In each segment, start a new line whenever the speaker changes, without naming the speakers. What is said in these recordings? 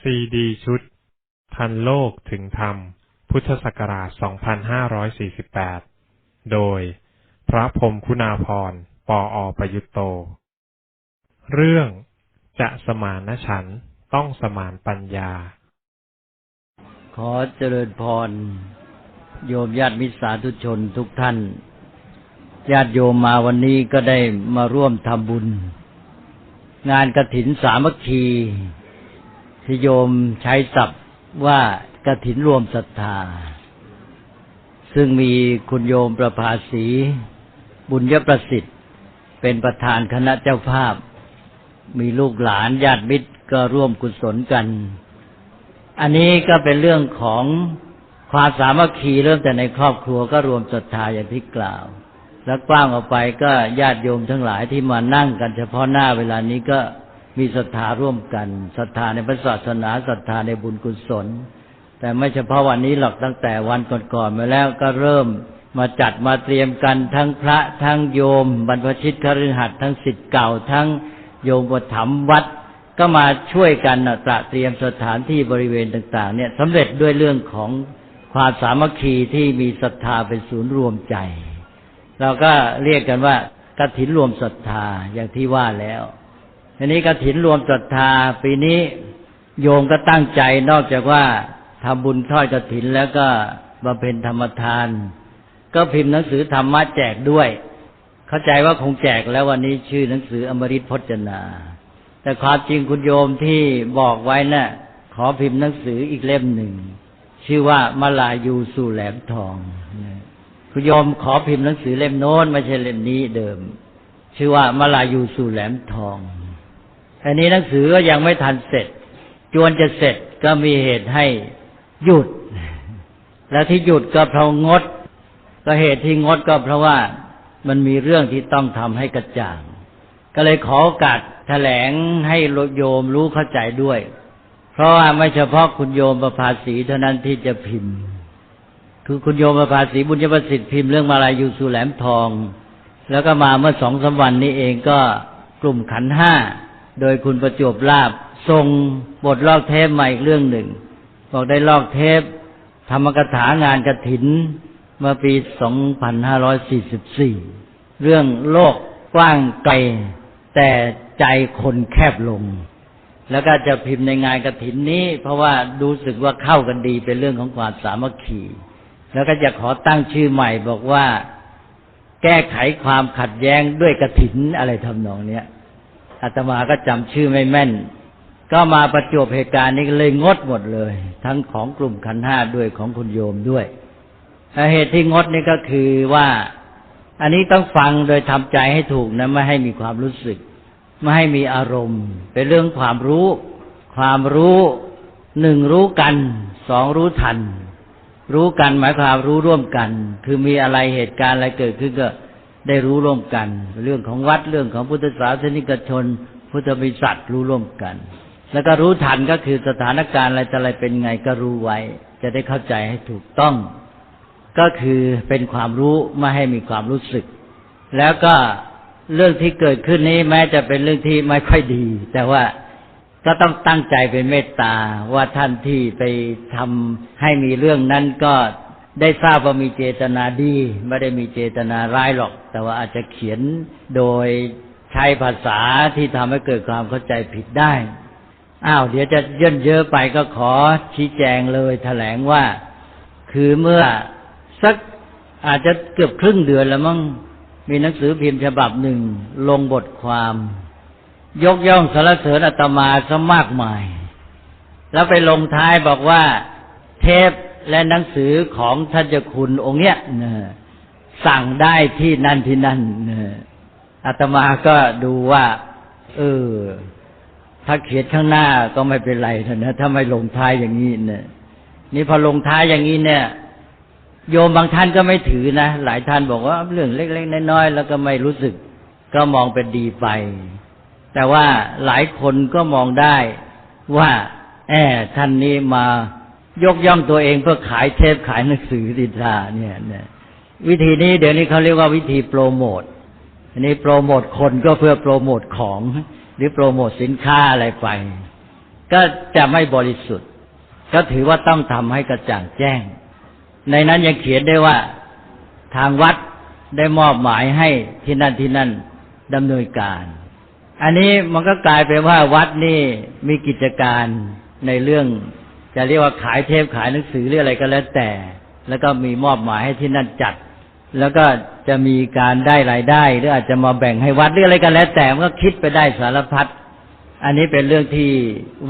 ซีดีชุด ทันโลกถึงธรรม พุทธศักราช 2548 โดย พระพรมคุณาพร ปออประยุตโต เรื่องจะสมานฉันต้องสมานปัญญา
ขอเจริญพร โยมญาติมิตรสาธุชนทุกท่าน ญาติโยมมาวันนี้ก็ได้มาร่วมทำบุญ งานกระถินสามัคคี ที่โยมใช้ศัพท์ว่ากระถินรวมศรัทธา ซึ่งมีคุณโยมประภาสี บุญยประสิทธิ์ เป็นประธานคณะเจ้าภาพ มีลูกหลานญาติมิตรก็ร่วมกุศลกัน อันนี้ก็เป็นเรื่องของความสามัคคีเริ่มแต่ในครอบครัวก็รวมศรัทธาอย่างที่กล่าว แล้วกว้างออกไปก็ญาติโยมทั้งหลายที่มานั่งกันเฉพาะหน้าเวลานี้ก็ มีศรัทธาร่วมกันศรัทธาในพระศาสนาศรัทธาในบุญกุศล แต่ไม่เฉพาะวันนี้หรอกตั้งแต่วันก่อนๆมาแล้วก็เริ่มมาจัดมาเตรียมกันทั้งพระทั้งโยม บรรพชิตคฤหัสถ์ทั้งสิทธิ์เก่าทั้งโยมประถมวัด ก็มาช่วยกันตระเตรียมสถานที่บริเวณต่าง ๆ เนี่ยสำเร็จด้วยเรื่องของความสามัคคีที่มีศรัทธาเป็นศูนย์รวมใจ เราก็เรียกกันว่ากฐินรวมศรัทธาอย่างที่ว่าแล้ว ทีนี้กฐินรวมศรัทธา ปีนี้โยมก็ตั้งใจนอกจากว่าทำบุญทอดกฐินแล้วก็บำเพ็ญธรรมทาน ก็พิมพ์หนังสือธรรมะแจกด้วย เข้าใจว่าคงแจกแล้ววันนี้ชื่อหนังสืออมฤตพจนา แต่ความจริงคุณโยมที่บอกไว้นะ่ะ ขอพิมพ์หนังสืออีกเล่มหนึ่ง ชื่อว่ามาลายูสู่แหลมทอง คุณโยมขอพิมพ์หนังสือเล่มโน้นไม่ใช่เล่มนี้เดิม ชื่อว่ามาลายูสู่แหลมทอง อันนี้หนังสือก็ยังไม่ทันเสร็จ จวนจะเสร็จก็มีเหตุให้หยุด แล้วที่หยุดก็เพราะงด ก็เหตุที่งดก็เพราะว่ามันมีเรื่องที่ต้องทำให้กระจ่าง ก็เลยขอโอกาสแถลงให้โยมรู้เข้าใจด้วย เพราะว่าไม่เฉพาะคุณโยมประภาสีเท่านั้นที่จะพิมพ์ คือคุณโยมประภาสีบุญยประสิทธิ์พิมพ์เรื่องมาลายูสุแหลมทอง แล้วก็มาเมื่อสองสาวันนี้เองก็กลุ่มขันห้า โดยคุณประจวบลาบส่งบทลอกเทปมาอีกเรื่องหนึ่ง บอกได้ลอกเทป ธรรมกถางานกระถินเมื่อปี 2544 เรื่องโลกกว้างไกล แต่ใจคนแคบลง แล้วก็จะพิมพ์ในงานกระถินนี้ เพราะว่ารู้สึกว่าเข้ากันดีเป็นเรื่องของความสามัคคี แล้วก็จะขอตั้งชื่อใหม่บอกว่า แก้ไขความขัดแย้งด้วยกระถินอะไรทำนองเนี้ย อาตมาก็จำชื่อไม่แม่น ก็มาประจบเหตุการณ์นี้เลยงดหมดเลย ทั้งของกลุ่มขันห้าด้วยของคุณโยมด้วยเหตุที่งดนี่ก็คือว่า อันนี้ต้องฟังโดยทำใจให้ถูกนะไม่ให้มีความรู้สึก ไม่ให้มีอารมณ์ เป็นเรื่องความรู้ ความรู้หนึ่งรู้กันสองรู้ทัน รู้กันหมายความรู้ร่วมกัน คือมีอะไรเหตุการณ์อะไรเกิดขึ้นก็ ได้รู้ร่วมกัน เรื่องของวัดเรื่องของพุทธศาสนิกชน พุทธบริษัทรู้ร่วมกัน แล้วก็รู้ทันก็คือสถานการณ์อะไรจะอะไรเป็นไงก็รู้ไว้ จะได้เข้าใจให้ถูกต้อง ก็คือเป็นความรู้ไม่ให้มีความรู้สึก แล้วก็เรื่องที่เกิดขึ้นนี้แม้จะเป็นเรื่องที่ไม่ค่อยดี แต่ว่าก็ต้องตั้งใจเป็นเมตตาว่าท่านที่ไปทำให้มีเรื่องนั้นก็ ได้ทราบว่ามีเจตนาดี ไม่ได้มีเจตนาร้ายหรอก แต่ว่าอาจจะเขียนโดยใช้ภาษาที่ทำให้เกิดความเข้าใจผิดได้อ้าวเดี๋ยวจะย่นเยอะไปก็ขอชี้แจงเลยแถลงว่า คือเมื่อสักอาจจะเกือบครึ่งเดือนแล้วมั้งมีหนังสือพิมพ์ฉบับหนึ่งลงบทความ ยกย่องสรรเสริญอาตมาซะมากมาย แล้วไปลงท้ายบอกว่า เทป และหนังสือของท่านเจ้าคุณองค์เนี้ยสั่งได้ที่นั่นที่นั่นอาตมาก็ดูว่า เออ ถ้าเขียนข้างหน้าก็ไม่เป็นไรนะถ้าไม่ลงท้ายอย่างนี้เนี่ยนี่พอลงท้ายอย่างนี้เนี่ย โยมบางท่านก็ไม่ถือนะหลายท่านบอกว่าเรื่องเล็กๆน้อยๆแล้วก็ไม่รู้สึก ก็มองเป็นดีไป แต่ว่าหลายคนก็มองได้ว่า แอบท่านนี้มา ยกย่องตัวเองเพื่อขายเทปขายหนังสือดิทาเนี่ยเนี่ยวิธีนี้เดี๋ยวนี้เขาเรียกว่าวิธีโปรโมทอันนี้โปรโมทคนก็เพื่อโปรโมทของ หรือโปรโมทสินค้าอะไรไป ก็จะไม่บริสุทธิ์ ก็ถือว่าต้องทำให้กระจ่างแจ้ง ในนั้นยังเขียนได้ว่าทางวัดได้มอบหมายให้ที่นั่นที่นั่นดำเนินการ อันนี้มันก็กลายเป็นว่าวัดนี่มีกิจการในเรื่อง จะเรียกว่าขายเทปขายหนังสือหรืออะไรก็แล้วแต่ แล้วก็มีมอบหมายให้ที่นั่นจัด แล้วก็จะมีการได้รายได้ หรืออาจจะมาแบ่งให้วัดหรืออะไรก็แล้วแต่มันก็คิดไปได้สารพัดอันนี้เป็นเรื่องที่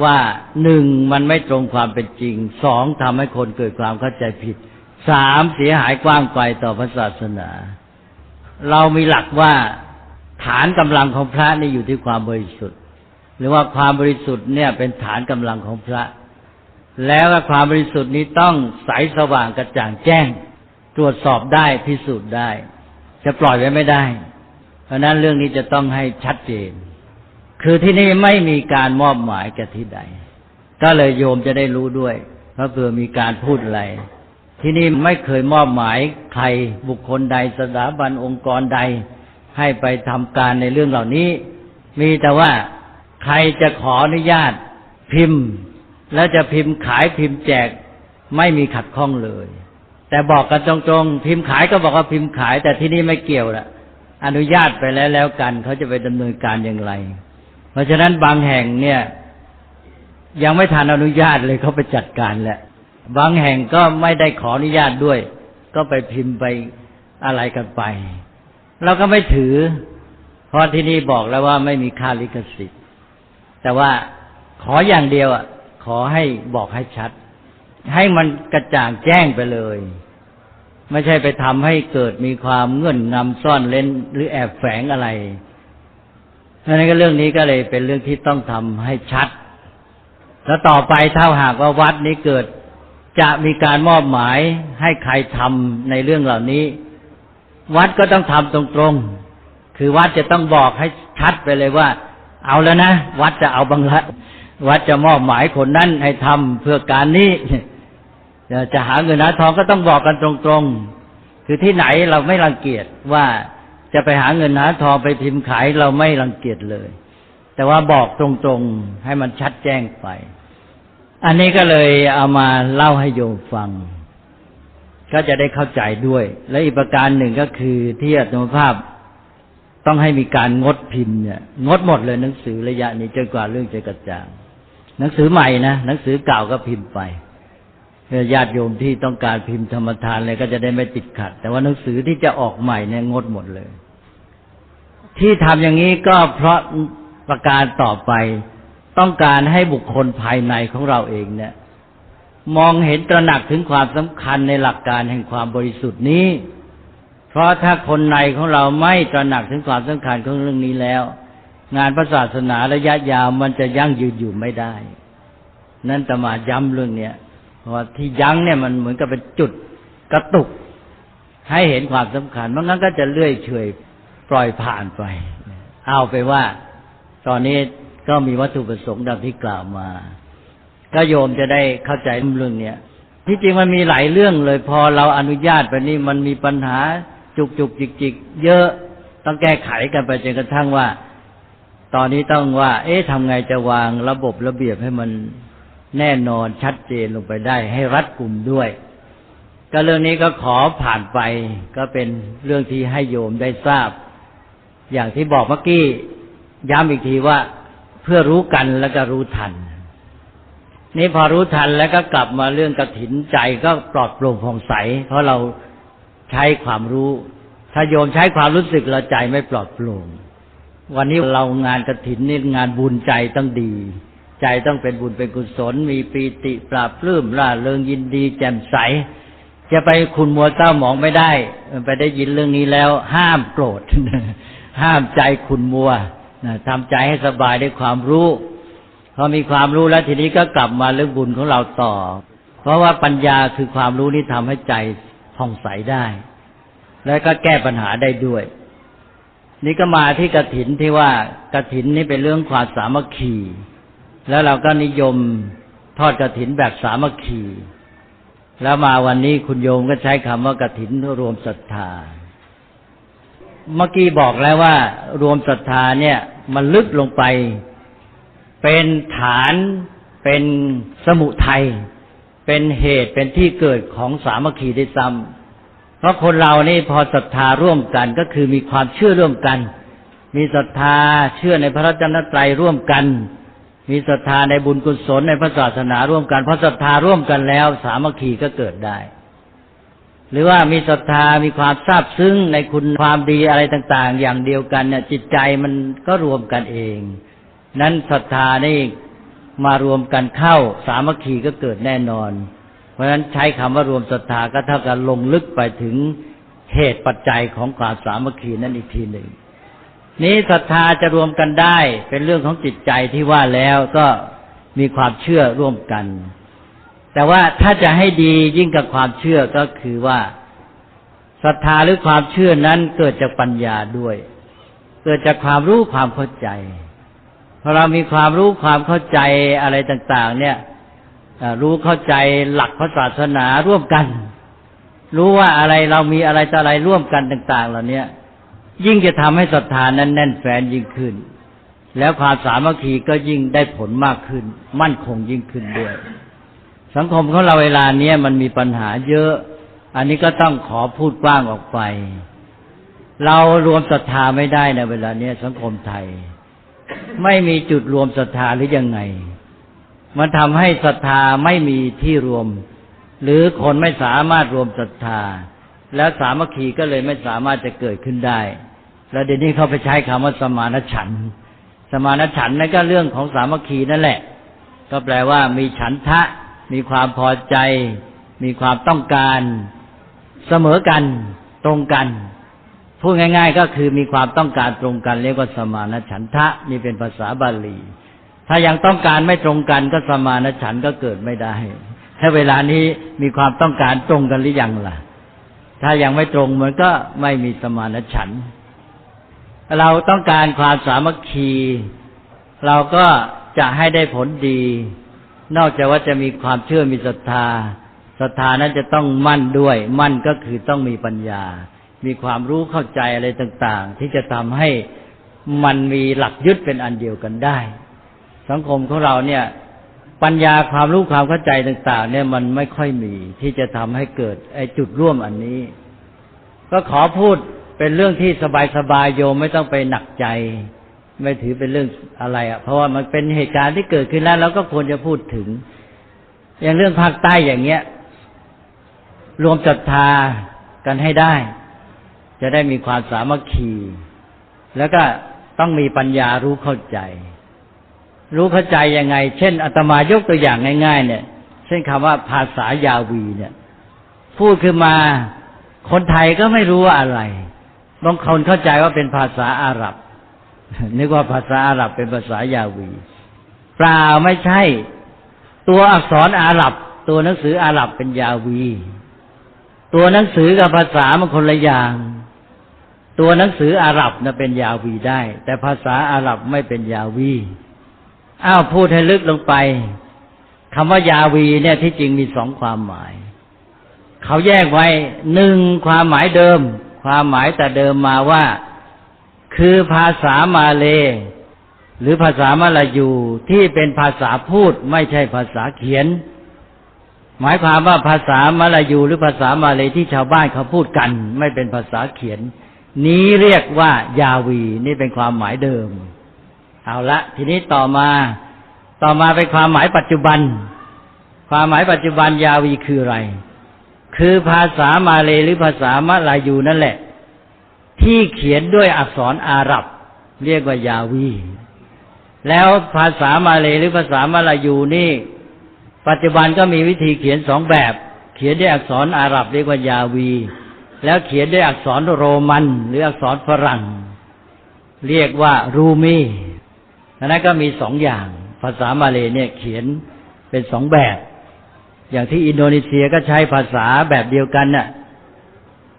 ว่าหนึ่งมันไม่ตรงความเป็นจริงสองทำให้คนเกิดความเข้าใจผิดสามเสียหายกว้างไกลต่อพระศาสนา เรามีหลักว่าฐานกำลังของพระนี่อยู่ที่ความบริสุทธิ์ หรือว่าความบริสุทธิ์เนี่ยเป็นฐานกำลังของพระ แล้วก็ความบริสุทธิ์นี้ต้องใสสว่างกระจ่างแจ้ง ตรวจสอบได้พิสูจน์ได้ จะปล่อยไว้ไม่ได้ เพราะนั้นเรื่องนี้จะต้องให้ชัดเจน คือที่นี่ไม่มีการมอบหมายแก่ที่ใด ก็เลยโยมจะได้รู้ด้วย เพราะเผื่อมีการพูดอะไร ที่นี่ไม่เคยมอบหมายใครบุคคลใดสถาบันองค์กรใด ให้ไปทำการในเรื่องเหล่านี้ มีแต่ว่าใครจะขออนุญาตพิมพ์ แล้วจะพิมพ์ขายพิมพ์แจกไม่มีขัดข้องเลย แต่บอกกันตรงๆ พิมพ์ขายก็บอกว่าพิมพ์ขาย แต่ที่นี่ไม่เกี่ยวละอนุญาตไปแล้วแล้วกันเขาจะไปดำเนินการอย่างไร เพราะฉะนั้นบางแห่งเนี่ย ยังไม่ทันอนุญาตเลยเขาไปจัดการแหละบางแห่งก็ไม่ได้ขออนุญาตด้วย ก็ไปพิมพ์ไปอะไรกันไปเราก็ไม่ถือ เพราะที่นี่บอกแล้วว่าไม่มีค่าลิขสิทธิ์ แต่ว่าขออย่างเดียวอะ อให้บอกให้ชัด ให้มันกระจ่างแจ้งไปเลย ไม่ใช่ไปทำให้เกิดมีความเงื่อนงำซ่อนเล้นหรือแอบแฝงอะไรดังนั้นก็เรื่องนี้ก็เลยเป็นเรื่องที่ต้องทำให้ชัด แล้วต่อไปถ้าหากว่าวัดนี้เกิดจะมีการมอบหมายให้ใครทำในเรื่องเหล่านี้ วัดก็ต้องทำตรงๆ คือวัดจะต้องบอกให้ชัดไปเลยว่า เอาแล้วนะ วัดจะเอาบังละ วัดจะมอบหมายคนนั้นให้ทำเพื่อการนี้จะหาเงินหาทองก็ต้องบอกกันตรงๆ คือที่ไหนเราไม่รังเกียจว่าจะไปหาเงินหาทองไปพิมพ์ขายเราไม่รังเกียจเลย แต่ว่าบอกตรงๆให้มันชัดแจ้งไป อันนี้ก็เลยเอามาเล่าให้โยมฟัง ก็จะได้เข้าใจด้วย และอีกประการหนึ่งก็คือที่อาตมภาพต้องให้มีการงดพิมพ์เนี่ย งดหมดเลยหนังสือระยะนี้จนกว่าเรื่องจะกระจ่าง หนังสือใหม่นะหนังสือเก่าก็พิมพ์ไปเพื่อญาติโยมที่ต้องการพิมพ์ธรรมทานเลยก็จะได้ไม่ติดขัด แต่ว่าหนังสือที่จะออกใหม่เนี่ยงดหมดเลย ที่ทำอย่างนี้ก็เพราะประการต่อไปต้องการให้บุคคลภายในของเราเองเนี่ย มองเห็นตระหนักถึงความสำคัญในหลักการแห่งความบริสุทธิ์นี้ เพราะถ้าคนในของเราไม่ตระหนักถึงความสำคัญของเรื่องนี้แล้ว งานพระศาสนาระยะยาวมันจะยั่งยืนอยู่ไม่ได้ นั่นตมาย้ำเรื่องเนี้ยเพราะว่าที่ยั้งเนี่ยมันเหมือนกับเป็นจุดกระตุก ให้เห็นความสำคัญเพราะงั้นก็จะเลื่อยเฉยปล่อยผ่านไป เอาไปว่า ตอนนี้ก็มีวัตถุประสงค์ดังที่กล่าวมา ก็โยมจะได้เข้าใจเรื่องเนี้ยที่จริงมันมีหลายเรื่องเลย พอเราอนุญาตไปนี่มันมีปัญหาจุกจุกจิกจิกเยอะต้องแก้ไขกันไปจนกระทั่งว่า ตอนนี้ต้องว่า เอ๊ะทำไงจะวางระบบระเบียบให้มันแน่นอนชัดเจนลงไปได้ ให้รัดกลุ่มด้วย ก็เรื่องนี้ก็ขอผ่านไปก็เป็นเรื่องที่ให้โยมได้ทราบ อย่างที่บอกเมื่อกี้ย้ำอีกทีว่าเพื่อรู้กันแล้วก็รู้ทัน นี่พอรู้ทันแล้วก็กลับมาเรื่องกระถินใจก็ปลอดโปร่งผ่องใส เพราะเราใช้ความรู้ ถ้าโยมใช้ความรู้สึกเราใจไม่ปลอดโปร่ง วันนี้เรางานกระถินนี่งานบุญใจต้องดี ใจต้องเป็นบุญเป็นกุศล มีปีติปราบปลื้มร่าเริงยินดีแจ่มใส จะไปคุณมัวเศร้าหมองไม่ได้ ไปได้ยินเรื่องนี้แล้ว ห้ามโกรธ ห้ามใจคุณมัวทำใจให้สบายด้วยความรู้ พอมีความรู้แล้วทีนี้ก็กลับมาเรื่องบุญของเราต่อ เพราะว่าปัญญาคือความรู้นี่ทำให้ใจผ่องใสได้ แล้วก็แก้ปัญหาได้ด้วย นี่ก็มาที่กระถินที่ว่ากระถินนี่เป็นเรื่องความสามัคคี แล้วเราก็นิยมทอดกระถินแบบสามัคคี แล้วมาวันนี้คุณโยมก็ใช้คำว่ากระถินรวมศรัทธา เมื่อกี้บอกแล้วว่ารวมศรัทธาเนี่ย มันลึกลงไป เป็นฐานเป็นสมุทัยเป็นเหตุเป็นที่เกิดของสามัคคีได้ซ้ำ เพราะคนเรานี่พอศรัทธาร่วมกันก็คือมีความเชื่อร่วมกัน มีศรัทธาเชื่อในพระรัตนตรัยร่วมกัน มีศรัทธาในบุญกุศลในพระศาสนาร่วมกันเพราะศรัทธาร่วมกันแล้ว สามัคคีก็เกิดได้ หรือว่ามีศรัทธามีความซาบซึ้งในคุณความดีอะไรต่าง ๆ อย่างเดียวกันเนี่ยจิตใจมันก็รวมกันเอง นั้นศรัทธานี่มารวมกันเข้าสามัคคีก็เกิดแน่นอน ราะฉะนั้นใช้คำว่ารวมศรัทธาก็เท่ากับลงลึกไปถึงเหตุปัจจัยของความสามัคคีนั่นอีกทีหนึ่งนี้ศรัทธาจะรวมกันได้เป็นเรื่องของจิตใจที่ว่าแล้วก็มีความเชื่อร่วมกัน แต่ว่าถ้าจะให้ดียิ่งกับความเชื่อก็คือว่าศรัทธาหรือความเชื่อนั้นเกิดจากปัญญาด้วย เกิดจากความรู้ความเข้าใจพอเรามีความรู้ความเข้าใจอะไรต่าง ๆ เนี่ย รู้เข้าใจหลักพระศาสนาร่วมกัน รู้ว่าอะไรเรามีอะไรต่ออะไรร่วมกันต่าง ๆ เหล่านี้ยิ่งจะทำให้ศรัทธานั้นแน่นแฟนยิ่งขึ้น แล้วความสามัคคีก็ยิ่งได้ผลมากขึ้น มั่นคงยิ่งขึ้นด้วย สังคมของเราเวลาเนี้ยมันมีปัญหาเยอะ อันนี้ก็ต้องขอพูดกว้างออกไป เรารวมศรัทธาไม่ได้ในเวลาเนี้ยสังคมไทย ไม่มีจุดรวมศรัทธาหรือยังไง มันทำให้ศรัทธาไม่มีที่รวม หรือคนไม่สามารถรวมศรัทธา แล้วสามัคคีก็เลยไม่สามารถจะเกิดขึ้นได้ แล้วเดี๋ยวนี้เขาไปใช้คำว่าสมานฉัน สมานฉันนั่นก็เรื่องของสามัคคีนั่นแหละ ก็แปลว่ามีฉันทะ มีความพอใจ มีความต้องการ เสมอกันตรงกันพูดง่าย ๆ ก็คือมีความต้องการตรงกันเรียกว่าสมานฉันทะนี่เป็นภาษาบาลี ถ้ายังต้องการไม่ตรงกันก็สมานฉันก็เกิดไม่ได้ ถ้าเวลานี้มีความต้องการตรงกันหรือยังล่ะ ถ้ายังไม่ตรงมันก็ไม่มีสมานฉัน เราต้องการความสามัคคี เราก็จะให้ได้ผลดี นอกจากว่าจะมีความเชื่อมีศรัทธาศรัทธานั้นจะต้องมั่นด้วย มั่นก็คือต้องมีปัญญา มีความรู้เข้าใจอะไรต่าง ๆ ที่จะทำให้มันมีหลักยึดเป็นอันเดียวกันได้ สังคมของเราเนี่ย ปัญญาความรู้ความเข้าใจต่าง ๆ เนี่ยมันไม่ค่อยมีที่จะทำให้เกิดไอ้จุดร่วมอันนี้ ก็ขอพูดเป็นเรื่องที่สบายๆโยมไม่ต้องไปหนักใจ ไม่ถือเป็นเรื่องอะไรอะ เพราะว่ามันเป็นเหตุการณ์ที่เกิดขึ้นแล้วเราก็ควรจะพูดถึง อย่างเรื่องภาคใต้อย่างเงี้ย รวมศรัทธากันให้ได้ จะได้มีความสามัคคี แล้วก็ต้องมีปัญญารู้เข้าใจ รู้เข้าใจยังไง เช่นอาตมายกตัวอย่างง่าย ๆ เนี่ย เช่นคำว่าภาษายาวีเนี่ย พูดขึ้นมาคนไทยก็ไม่รู้ว่าอะไรบางคนเข้าใจว่าเป็นภาษาอาหรับ นึกว่าภาษาอาหรับเป็นภาษายาวีเปล่าไม่ใช่ ตัวอักษรอาหรับ ตัวหนังสืออาหรับเป็นยาวี ตัวหนังสือกับภาษามันคนละอย่าง ตัวหนังสืออาหรับนะเป็นยาวีได้ แต่ภาษาอาหรับไม่เป็นยาวี อ้าวพูดให้ลึกลงไปคำว่ายาวีเนี่ยที่จริงมีสองความหมาย เขาแยกไว้หนึ่งความหมายเดิม ความหมายแต่เดิมมาว่า คือภาษามาเล หรือภาษามาลายูที่เป็นภาษาพูดไม่ใช่ภาษาเขียน หมายความว่าภาษามาลายูหรือภาษามาเลที่ชาวบ้านเขาพูดกัน ไม่เป็นภาษาเขียน นี้เรียกว่ายาวี นี่เป็นความหมายเดิม เอาละทีนี้ต่อมา ต่อมาเป็นความหมายปัจจุบัน ความหมายปัจจุบันยาวีคืออะไร คือภาษามาเลยหรือภาษามลายูนั่นแหละ ที่เขียนด้วยอักษรอาหรับ เรียกว่ายาวี แล้วภาษามาเลยหรือภาษามลายูนี่ ปัจจุบันก็มีวิธีเขียนสองแบบ เขียนด้วยอักษรอาหรับ เรียกว่ายาวี แล้วเขียนด้วยอักษรโรมัน หรืออักษรฝรั่ง เรียกว่ารูมี นั้นก็มีสองอย่าง ภาษามาเลเนี่ยเขียนเป็นสองแบบ อย่างที่อินโดนีเซียก็ใช้ภาษาแบบเดียวกันน่ะ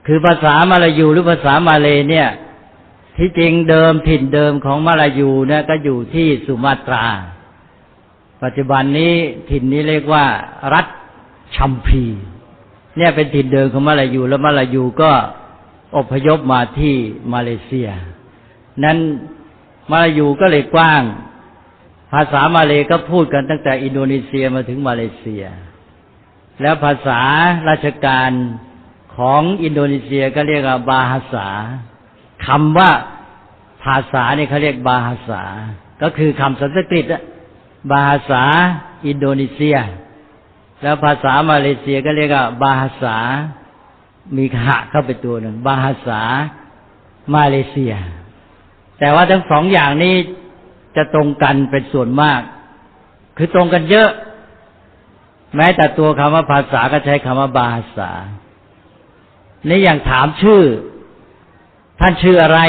คือภาษามาลายูหรือภาษามาเลเนี่ย ที่จริงเดิมถิ่นเดิมของมาลายูเนี่ยก็อยู่ที่สุมาตรา ปัจจุบันนี้ถิ่นนี้เรียกว่า รัฐชัมพี เนี่ยเป็นถิ่นเดิมของมาลายูแล้วมาลายูก็อพยพมาที่มาเลเซีย นั้น มาลายูก็เลยกว้าง ภาษามาเลยก็พูดกันตั้งแต่อินโดนีเซียมาถึงมาเลเซีย แล้วภาษาราชการของอินโดนีเซียก็เรียกว่าบาฮาษาคำว่าภาษาเนี่ยเขาเรียกบาฮาษา ก็คือคำสันสกฤตอะบาฮาษาอินโดนีเซีย แล้วภาษามาเลเซียก็เรียกว่าบาฮาษามีหะเข้าไปตัวหนึ่งบาฮาษามาเลเซีย แต่ว่าทั้งสองอย่างนี้จะตรงกันเป็นส่วนมาก คือตรงกันเยอะ แม้แต่ตัวคำว่าภาษาก็ใช้คำว่าบาฮาษานี่อย่างถามชื่อ ท่านชื่ออะไร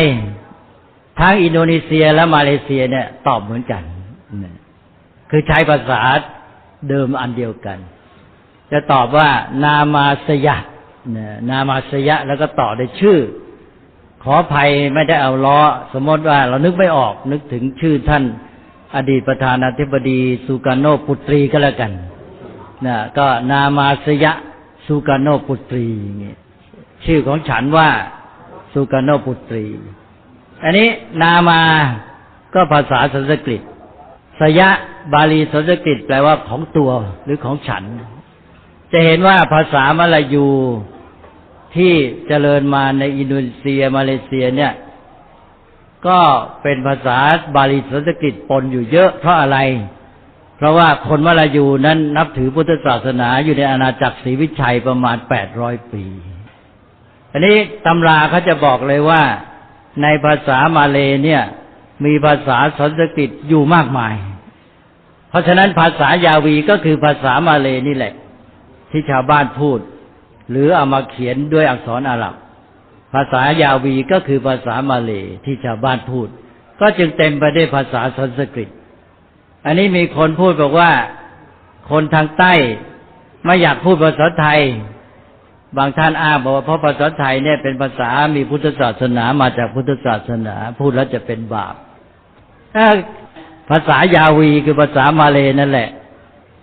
ทั้งอินโดนีเซียและมาเลเซียเนี่ย ตอบเหมือนกันคือใช้ภาษาเดิมอันเดียวกัน จะตอบว่านามาสยะนามาสยะแล้วก็ต่อด้วยชื่อ ขออภัยไม่ได้เอาล้อ สมมติว่าเรานึกไม่ออกนึกถึงชื่อท่าน อดีตประธานาธิบดีสุการโนปุตรีก็แล้วกันนะก็นามาสยะสุการโนปุตรีอย่ชื่อของฉันว่าสุการโนปุตรี อันนี้นามาก็ภาษาสันสกฤต สยะบาลีสันสกฤตแปลว่าของตัวหรือของฉัน จะเห็นว่าภาษามลายู ที่เจริญมาในอินโดนีเซียมาเลเซียเนี่ย ก็เป็นภาษาบาลีสันสกฤตปนอยู่เยอะเพราะอะไร เพราะว่าคนมลายูนั้นนับถือพุทธศาสนาอยู่ในอาณาจักรศรีวิชัยประมาณแปดร้อยปีอันนี้ตำราเขาจะบอกเลยว่าในภาษามาเลเนี่ย มีภาษาสันสกฤตอยู่มากมาย เพราะฉะนั้นภาษายาวีก็คือภาษามาเลนี่แหละ ที่ชาวบ้านพูด หรือเอามาเขียนด้วยอักษรอาหรับ ภาษายาวีก็คือภาษามาเลยที่ชาวบ้านพูด ก็จึงเต็มไปด้วยภาษาสันสกฤต อันนี้มีคนพูดบอกว่า คนทางใต้ไม่อยากพูดภาษาไทย บางท่านอ้างบอกว่าเพราะภาษาไทยเนี่ยเป็นภาษามีพุทธศาสนามาจากพุทธศาสนา พูดแล้วจะเป็นบาปถ้าภาษายาวีคือภาษามาเลยนั่นแหละ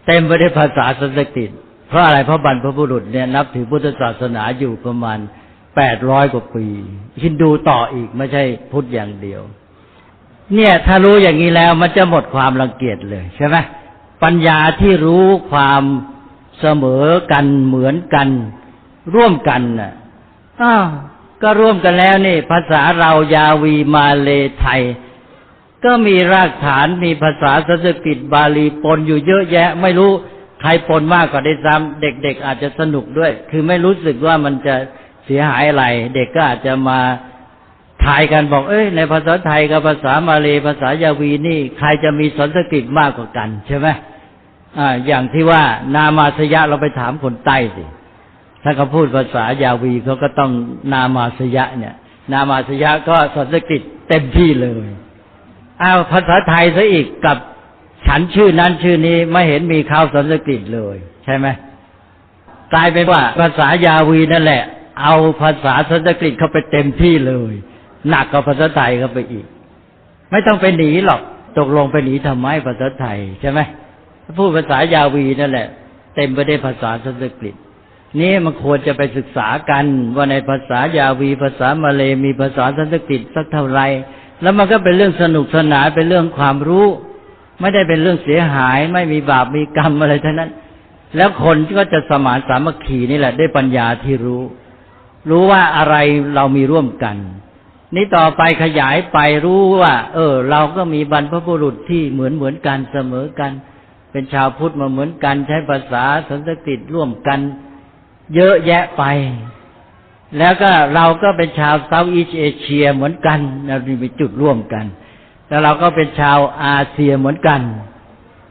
เต็มไปด้วยภาษาสันสกฤต เพราะอะไรเพราะบรรพบุรุษเนี่ยนับถือพุทธศาสนาอยู่ประมาณแปดร้อยกว่าปีฮินดูต่ออีกไม่ใช่พุทธอย่างเดียว เนี่ยถ้ารู้อย่างนี้แล้วมันจะหมดความรังเกียจเลยใช่ไหมปัญญาที่รู้ความเสมอกันเหมือนกัน ร่วมกันน่ะอ้าวก็ร่วมกันแล้วนี่ ภาษาเรายาวีมาเลไทย ก็มีรากฐานมีภาษาสันสกฤตบาลีปนอยู่เยอะแยะ ไม่รู้ ใครปนมากกว่าได้ซ้ำเด็กๆอาจจะสนุกด้วย คือไม่รู้สึกว่ามันจะเสียหายอะไร เด็กก็อาจจะมาทายกันบอก เอ้ย ในภาษาไทยกับภาษามาเลยภาษายาวีนี่ ใครจะมีสันสกฤตมากกว่ากันใช่ไหมอ่า อย่างที่ว่านามาสยะเราไปถามคนใต้สิ ถ้าเขาพูดภาษายาวีเขาก็ต้องนามาสยะ เนี่ย นามาสยะก็สันสกฤตเต็มที่เลย อ้าวภาษาไทยซะอีกกับ ฉันชื่อนั้นชื่อนี้ไม่เห็นมีข้าวสันสกฤตเลย ใช่ไหมกลายเป็นว่าภาษายาวีนั่นแหละ เอาภาษาสันสกฤตเข้าไปเต็มที่เลย หนักกว่าภาษาไทยเข้าไปอีก ไม่ต้องไปหนีหรอกตกลงไปหนีทำไมภาษาไทยใช่ไหมพูดภาษายาวีนั่นแหละ เต็มไปด้วยภาษาสันสกฤตนี่มันควรจะไปศึกษากันว่าในภาษายาวีภาษามาเลมีภาษาสันสกฤตสักเท่าไหร่แล้วมันก็เป็นเรื่องสนุกสนานเป็นเรื่องความรู้ ไม่ได้เป็นเรื่องเสียหาย ไม่มีบาปมีกรรมอะไรทั้งนั้น แล้วคนก็จะสมานสามัคคีนี่แหละด้วยปัญญาที่รู้ รู้ว่าอะไรเรามีร่วมกัน นี่ต่อไปขยายไปรู้ว่า เออ เราก็มีบรรพบุรุษที่เหมือนเหมือนกันเสมอกัน เป็นชาวพุทธมาเหมือนกันใช้ภาษาสันสกฤตร่วมกัน เยอะแยะไปแล้วก็เราก็เป็นชาวเซาท์อีสเอเชียเหมือนกันเรามีจุดร่วมกัน แล้วเราก็เป็นชาวอาเซียเหมือนกัน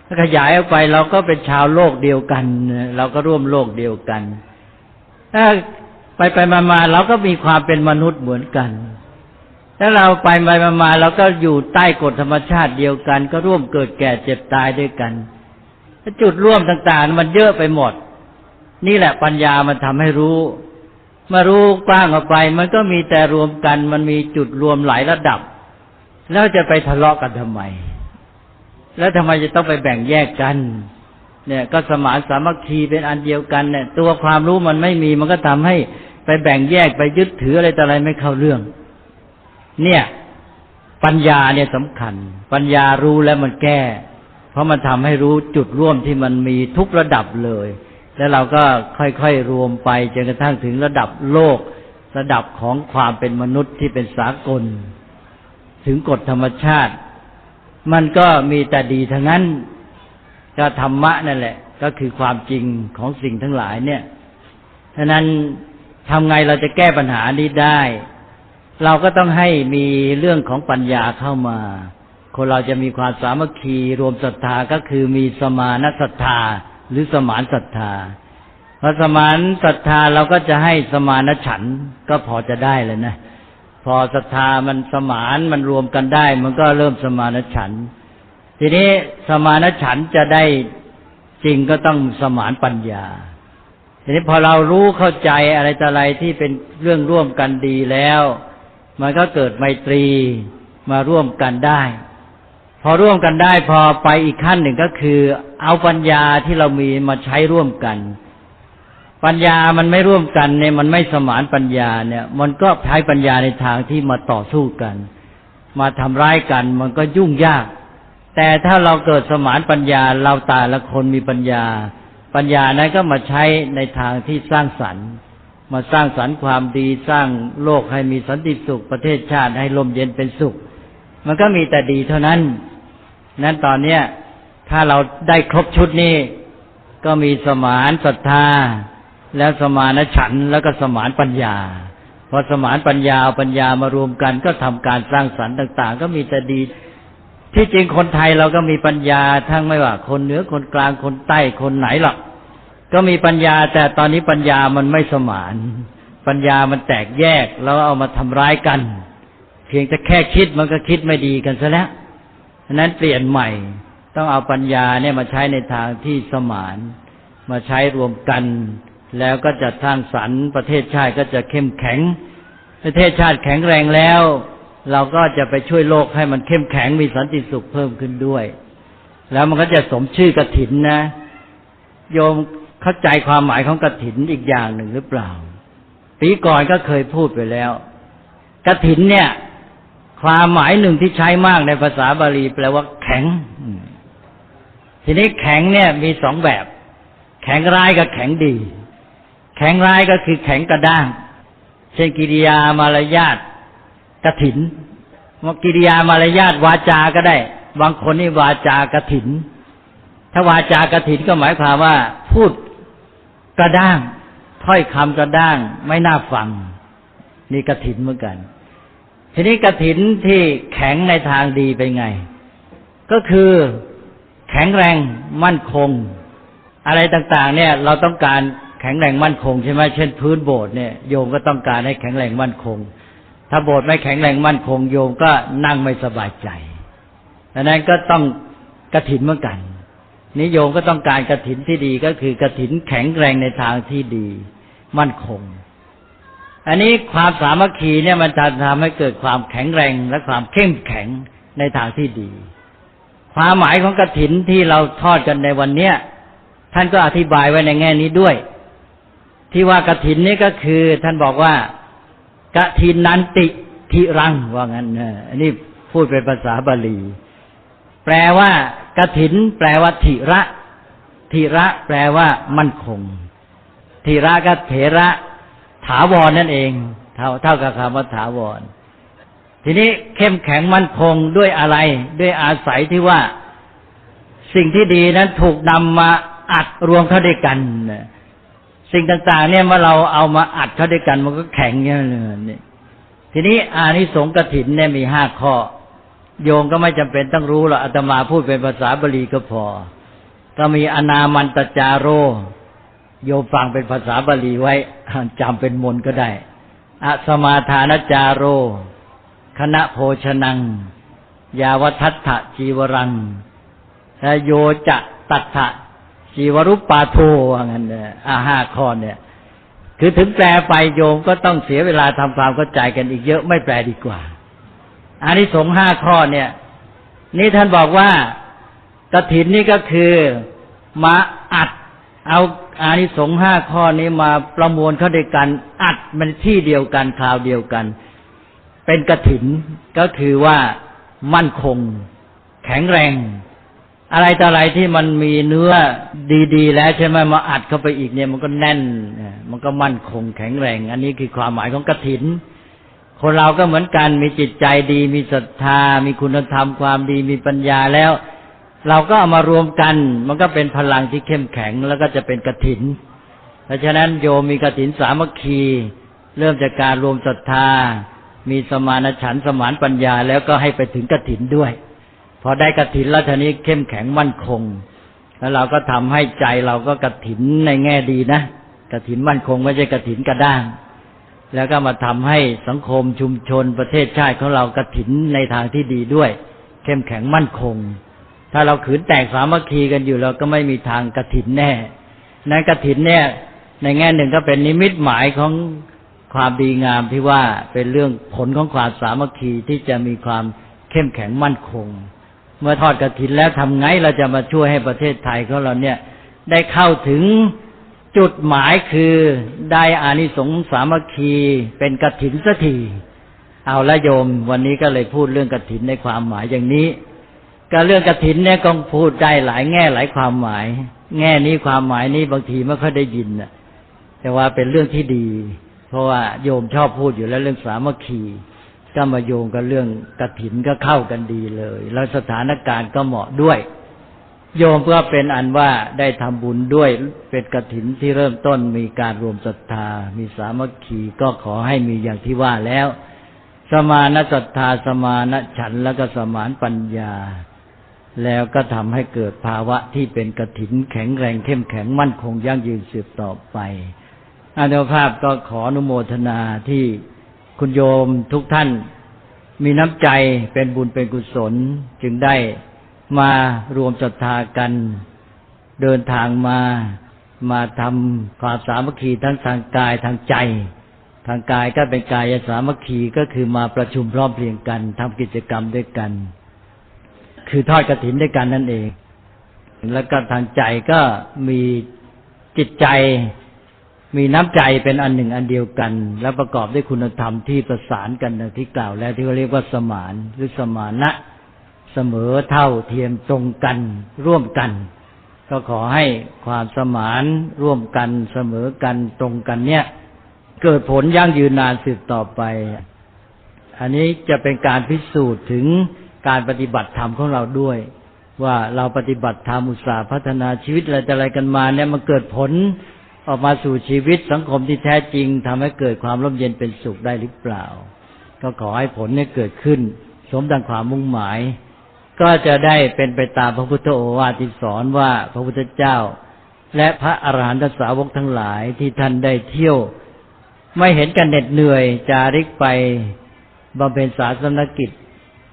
ถ้าขยายออกไปเราก็เป็นชาวโลกเดียวกัน เราก็ร่วมโลกเดียวกัน ถ้าไปไปมามาเราก็มีความเป็นมนุษย์เหมือนกันถ้าเราไปไปมามาเราก็อยู่ใต้กฎธรรมชาติเดียวกัน ก็ร่วมเกิดแก่เจ็บตายด้วยกัน จุดร่วมต่างๆ มันเยอะไปหมด นี่แหละปัญญามันทำให้รู้มารู้กว้างออกไป มันก็มีแต่รวมกัน มันมีจุดรวมหลายระดับ แล้วจะไปทะเลาะกันทำไม แล้วทำไมจะต้องไปแบ่งแยกกัน เนี่ย ก็สมานสามัคคีเป็นอันเดียวกันเนี่ย ตัวความรู้มันไม่มีมันก็ทำให้ไปแบ่งแยกไปยึดถืออะไรต่ออะไรไม่เข้าเรื่อง เนี่ย ปัญญาเนี่ยสำคัญ ปัญญารู้แล้วมันแก้ เพราะมันทำให้รู้จุดร่วมที่มันมีทุกระดับเลย แล้วเราก็ค่อยๆรวมไปจนกระทั่งถึงระดับโลก ระดับของความเป็นมนุษย์ที่เป็นสากล ถึงกฎธรรมชาติ มันก็มีแต่ดีทั้งนั้นก็ธรรมะนั่นแหละ ก็คือความจริงของสิ่งทั้งหลายเนี่ยฉะนั้นทำไงเราจะแก้ปัญหานี้ได้ เราก็ต้องให้มีเรื่องของปัญญาเข้ามา คนเราจะมีความสามัคคีรวมศรัทธาก็คือมีสมานศรัทธาหรือสมานศรัทธาพอสมานศรัทธาเราก็จะให้สมานฉันก็พอจะได้เลยนะ พอศรัทธามันสมานมันรวมกันได้ มันก็เริ่มสมานฉัน ทีนี้สมานฉันจะได้จริงก็ต้องสมานปัญญา ทีนี้พอเรารู้เข้าใจอะไรต่ออะไรที่เป็นเรื่องร่วมกันดีแล้ว มันก็เกิดไมตรีมาร่วมกันได้ พอร่วมกันได้พอไปอีกขั้นหนึ่งก็คือ เอาปัญญาที่เรามีมาใช้ร่วมกัน ปัญญามันไม่ร่วมกันเนี่ยมันไม่สมานปัญญาเนี่ย มันก็ใช้ปัญญาในทางที่มาต่อสู้กัน มาทำร้ายกัน มันก็ยุ่งยาก แต่ถ้าเราเกิดสมานปัญญาเราตาละคนมีปัญญา ปัญญานั้นก็มาใช้ในทางที่สร้างสรรค์มาสร้างสรรค์ความดีสร้างโลกให้มีสันติสุขประเทศชาติให้ลมเย็นเป็นสุข มันก็มีแต่ดีเท่านั้น นั้นตอนเนี้ยถ้าเราได้ครบชุดนี้ ก็มีสมานศรัทธา แล้วสมานฉันแล้วก็สมานปัญญา พอสมานปัญญาเอาปัญญามารวมกันก็ทำการสร้างสรรค์ต่าง ๆ ก็มีแต่ดี ที่จริงคนไทยเราก็มีปัญญาทั้งไม่ว่า คนเหนือคนกลางคนใต้คนไหนหรอกก็มีปัญญาแต่ตอนนี้ปัญญามันไม่สมาน ปัญญามันแตกแยกแล้วเอามาทำร้ายกัน เพียงแต่แค่คิดมันก็คิดไม่ดีกันซะแล้วฉะนั้นเปลี่ยนใหม่ต้องเอาปัญญาเนี่ยมาใช้ในทางที่สมาน มาใช้รวมกัน แล้วก็จะสร้างสรรค์ประเทศชาติก็จะเข้มแข็ง ประเทศชาติแข็งแรงแล้ว เราก็จะไปช่วยโลกให้มันเข้มแข็งมีสันติสุขเพิ่มขึ้นด้วย แล้วมันก็จะสมชื่อกถินนะ โยมเข้าใจความหมายของกถินอีกอย่างหนึ่งหรือเปล่า ปีก่อนก็เคยพูดไปแล้วกถินเนี่ยความหมายหนึ่งที่ใช้มากในภาษาบาลีแปลว่าแข็ง ทีนี้แข็งเนี่ยมีสองแบบ แข็งร้ายกับแข็งดี แข็งร้ายก็คือแข็งกระด้าง เช่นกิริยามารยาทกระถินว่ากิริยามารยาทวาจาก็ได้ บางคนนี่วาจากระถิน ถ้าวาจากระถินก็หมายความว่า พูดกระด้าง ถ้อยคำกระด้าง ไม่น่าฟัง นี่กระถินเหมือนกัน ทีนี้กระถินที่แข็งในทางดีเป็นไง ก็คือแข็งแรงมั่นคง อะไรต่าง ๆ เนี่ย เราต้องการ ข็งแรงมั่นคงใช่ไหมเช่นพื้นโบสถ์เนี่ยโยมก็ต้องการให้แข็งแรงมั่นคง ถ้าโบสถ์ไม่แข็งแรงมั่นคง โยมก็นั่งไม่สบายใจดังนั้นก็ต้องกระถินเหมือนกันนิโยมก็ต้องการกระถินที่ดีก็คือกระถินแข็งแรงในทางที่ดี มั่นคง อันนี้ความสามัคคีเนี่ยมันจะทำให้เกิดความแข็งแรงและความเข้มแข็งในทางที่ดี ความหมายของกระถินที่เราทอดกันในวันเนี้ยท่านก็อธิบายไว้ในแง่นี้ด้วย ที่ว่ากระถินนี่ก็คือ ท่านบอกว่ากระถินนันติทิรังว่างั้นอันนี้พูดเป็นภาษาบาลี แปลว่ากระถิน แปลว่าทิระทิระแปลว่ามั่นคงทิระก็เถระถาวรนั่นเอง เท่าเท่ากับคำว่าถาวร ทีนี้เข้มแข็งมั่นคงด้วยอะไร ด้วยอาศัยที่ว่า สิ่งที่ดีนั้นถูกนำมาอัดรวมเข้าด้วยกัน สิ่งต่างๆ เนี่ยเมื่อเราเอามาอัดเข้าด้วยกันมันก็แข็งเงี้ยเลยทีนี้อานิสงส์กถินเนี่ยมีห้าข้อ โยมก็ไม่จำเป็นต้องรู้หรอกอาตมาพูดเป็นภาษาบาลีก็พอ ก็มีอนามันตจาโร โยมฟังเป็นภาษาบาลีไว้จำเป็นมนก็ได้อสมาทานจาโร คณะโภชนัง ยาวัทัตถจีวรังโยจะตัตถะ จีวรุปปาโทว่างั้นเนี่ยอาห้าข้อเนี่ย คือถึงแปลไปโยมก็ต้องเสียเวลาทำความเข้าใจกันอีกเยอะไม่แปลดีกว่าอันนี้สงห้าข้อเนี่ย นี่ท่านบอกว่ากระถินนี่ก็คือมาอัดเอาอานิสงส์ห้าข้อนี้มาประมวลเข้าด้วยกัน อัดมันที่เดียวกันคราวเดียวกัน เป็นกระถินก็คือว่ามั่นคง แข็งแรง อะไรต่ออะไรที่มันมีเนื้อดีๆ แล้วใช่ไหมมาอัดเข้าไปอีกเนี่ยมันก็แน่น มันก็มั่นคงแข็งแรง อันนี้คือความหมายของกรถิน คนเราก็เหมือนกันมีจิตใจดี มีศรัทธา มีคุณธรรมความดีมีปัญญาแล้ว เราก็เอามารวมกัน มันก็เป็นพลังที่เข้มแข็งแล้วก็จะเป็นกรถิน เพราะฉะนั้นโยมมีกรถินสามัคคี เริ่มจากการรวมศรัทธา มีสมานฉันสมานปัญญาแล้วก็ให้ไปถึงกรถินด้วย พอได้กระถินแล้วทีนี้เข้มแข็งมั่นคง แล้วเราก็ทำให้ใจเราก็กระถินในแง่ดีนะกระถินมั่นคงไม่ใช่กระถินกระด้าง แล้วก็มาทำให้สังคมชุมชนประเทศชาติของเรากระถินในทางที่ดีด้วย เข้มแข็งมั่นคง ถ้าเราขืนแตกสามัคคีกันอยู่เราก็ไม่มีทางกระถินแน่ในกระถินเนี่ย ในแง่หนึ่งก็เป็นนิมิตหมายของความดีงามที่ว่าเป็นเรื่องผลของความสามัคคีที่จะมีความเข้มแข็งมั่นคง เมื่อทอดกระถินแล้วทำไงเราจะมาช่วยให้ประเทศไทยของเราเนี่ย ได้เข้าถึงจุดหมายคือได้อานิสงส์สามัคคีเป็นกระถินสักทีเอาละโยม วันนี้ก็เลยพูดเรื่องกระถินในความหมายอย่างนี้ ก็เรื่องกระถินเนี่ยก็พูดได้หลายแง่หลายความหมาย แง่นี้ความหมายนี้บางทีไม่ค่อยได้ยินแต่ว่าเป็นเรื่องที่ดี เพราะว่าโยมชอบพูดอยู่แล้วเรื่องสามัคคี ก็มาโยงกับเรื่องกระถินก็เข้ากันดีเลย แล้วสถานการณ์ก็เหมาะด้วย โยมเพื่อเป็นอันว่าได้ทำบุญด้วยเป็นกระถินที่เริ่มต้นมีการรวมศรัทธา มีสามัคคีก็ขอให้มีอย่างที่ว่าแล้ว สมานศรัทธาสมานฉันแล้วก็สมานปัญญา แล้วก็ทำให้เกิดภาวะที่เป็นกระถินแข็งแรงเข้มแข็งมั่นคงยั่งยืนสืบต่อไปอานุภาพก็ขออนุโมทนาที่ คุณโยมทุกท่านมีน้ำใจเป็นบุญเป็นกุศล จึงได้มารวมศรัทธากัน เดินทางมามาทำความสามัคคีทั้งทางกายทางใจ ทางกายก็เป็นกายสามัคคีก็คือมาประชุมพร้อมเพรียงกันทำกิจกรรมด้วยกัน คือทอดกระถินด้วยกันนั่นเอง แล้วก็ทางใจก็มีจิตใจ มีน้ำใจเป็นอันหนึ่งอันเดียวกัน และประกอบด้วยคุณธรรมที่ประสานกันดังที่กล่าวแล้วที่เขาเรียกว่าสมานหรือสมานะเสมอเท่าเทียมตรงกันร่วมกัน ก็ขอให้ความสมานร่วมกันเสมอกันตรงกันเนี่ย เกิดผลยั่งยืนนานสืบต่อไป อันนี้จะเป็นการพิสูจน์ถึงการปฏิบัติธรรมของเราด้วย ว่าเราปฏิบัติธรรมอุตสาห์พัฒนาชีวิตอะไรอะไรกันมาเนี่ยมันเกิดผล ออกมาสู่ชีวิตสังคมที่แท้จริงทำให้เกิดความร่มเย็นเป็นสุขได้หรือเปล่า ก็ขอให้ผลนี้เกิดขึ้น สมดังความมุ่งหมาย ก็จะได้เป็นไปตามพระพุทธโอวาทที่สอนว่าพระพุทธเจ้า และพระอรหันตสาวกทั้งหลายที่ท่านได้เที่ยว ไม่เห็นกันเหน็ดเหนื่อยจาริกไปบำเพ็ญศาสนกิจ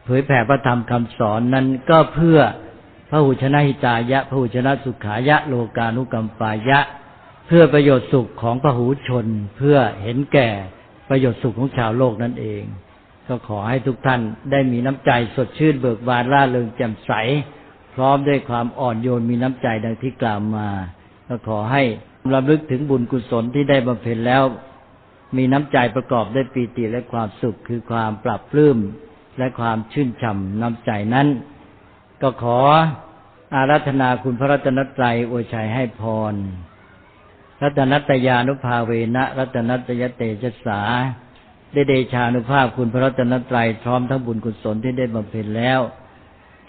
เผยแผ่พระธรรมคำสอนนั้นก็เพื่อพระหุชนะหิตายะพระหุชนะสุขายะ โลกานุกรรมปายะ เพื่อประโยชน์สุขของพระหูชน เพื่อเห็นแก่ประโยชน์สุขของชาวโลกนั่นเอง ก็ขอให้ทุกท่านได้มีน้ำใจสดชื่นเบิกบานร่าเริงแจ่มใส พร้อมด้วยความอ่อนโยนมีน้ำใจดังที่กล่าวมา ก็ขอให้รำลึกถึงบุญกุศลที่ได้บำเพ็ญแล้ว มีน้ำใจประกอบด้วยปีติและความสุขคือความปรับปลื้มและความชื่นฉ่ำน้ำใจนั้น ก็ขออารัธนาคุณพระรัตนตรัยอวยชัยให้พร รัตนัตยานุภาเวนะรัตนัตยเตชะสาได้เดชานุภาพคุณพระรัตนตรัยพร้อมทั้งบุญกุศลที่ได้บำเพ็ญแล้ว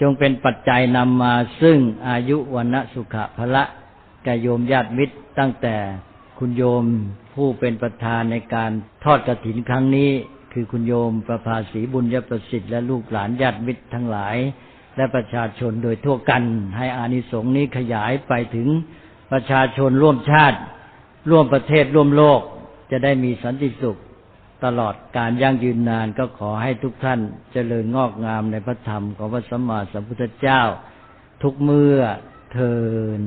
จงเป็นปัจจัยนำมาซึ่งอายุวันณสุขะพละแก่โยมญาติมิตรตั้งแต่คุณโยมผู้เป็นประธานในการทอดกระถินครั้งนี้ คือคุณโยมประภาสีบุญยประสิทธิ์และลูกหลานญาติมิตรทั้งหลาย และประชาชนโดยทั่วกัน ให้อานิสงส์นี้ขยายไปถึงประชาชนร่วมชาติ ร่วมประเทศร่วมโลกจะได้มีสันติสุข ตลอดการยั่งยืนนานก็ขอให้ทุกท่านเจริญงอกงามในพระธรรมของพระสัมมาสัมพุทธเจ้า ทุกเมื่อเทิน